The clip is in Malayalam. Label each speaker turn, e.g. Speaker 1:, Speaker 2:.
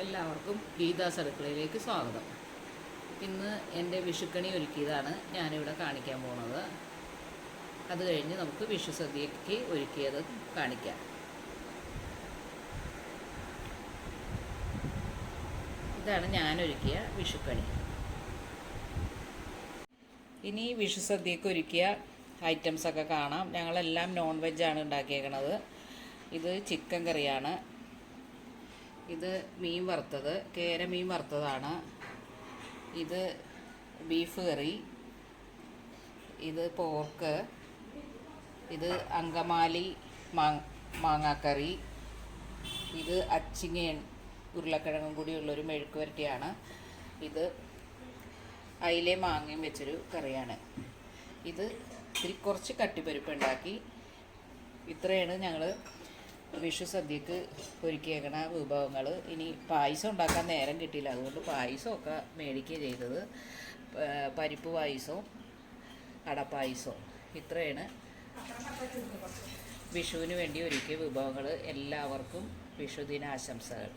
Speaker 1: എല്ലാവർക്കും ഗീതാസ് അടുക്കളയിലേക്ക് സ്വാഗതം. ഇന്ന് എന്റെ വിഷുക്കണി ഒരുക്കിയതാണ് ഞാനിവിടെ കാണിക്കാൻ പോകുന്നത് അത് കഴിഞ്ഞ് നമുക്ക് വിഷു സദ്യക്ക് ഒരുക്കിയത് കാണിക്കാം. ഇതാണ് ഞാൻ ഒരുക്കിയ വിഷുക്കണി. ഇനി വിഷു സദ്യക്ക് ഒരുക്കിയ ഐറ്റംസൊക്കെ കാണാം. ഞങ്ങളെല്ലാം നോൺ വെജ് ആണ് ഉണ്ടാക്കിയേക്കണത്. ഇത് ചിക്കൻ കറിയാണ്. ഇത് മീൻ വറുത്തത് കേര മീൻ വറുത്തതാണ്. ഇത് ബീഫ് കറി ഇത് പോർക്ക് ഇത് അങ്കമാലി മാങ്ങാക്കറി ഇത് അച്ചിങ്ങ ഉരുളക്കിഴങ്ങും കൂടിയുള്ളൊരു മെഴുക്ക് വരട്ടിയാണ്. ഇത് അയിലെ മാങ്ങയും വെച്ചൊരു കറിയാണ്. ഇത് ഇത്തിരി കുറച്ച് കട്ടിപ്പരിപ്പ് ഉണ്ടാക്കി. ഇത്രയാണ് ഞങ്ങൾ വിഷു സദ്യക്ക് ഒരുക്കിയേക്കണ വിഭവങ്ങൾ ഇനി പായസം ഉണ്ടാക്കാൻ നേരം കിട്ടിയില്ല. അതുകൊണ്ട് പായസമൊക്കെ മേടിക്കുക ചെയ്തത്. പരിപ്പ് പായസവും അടപ്പായസവും. ഇത്രയാണ് വിഷുവിന് വേണ്ടി ഒരുക്കിയ വിഭവങ്ങൾ എല്ലാവർക്കും വിഷുദിന ആശംസകൾ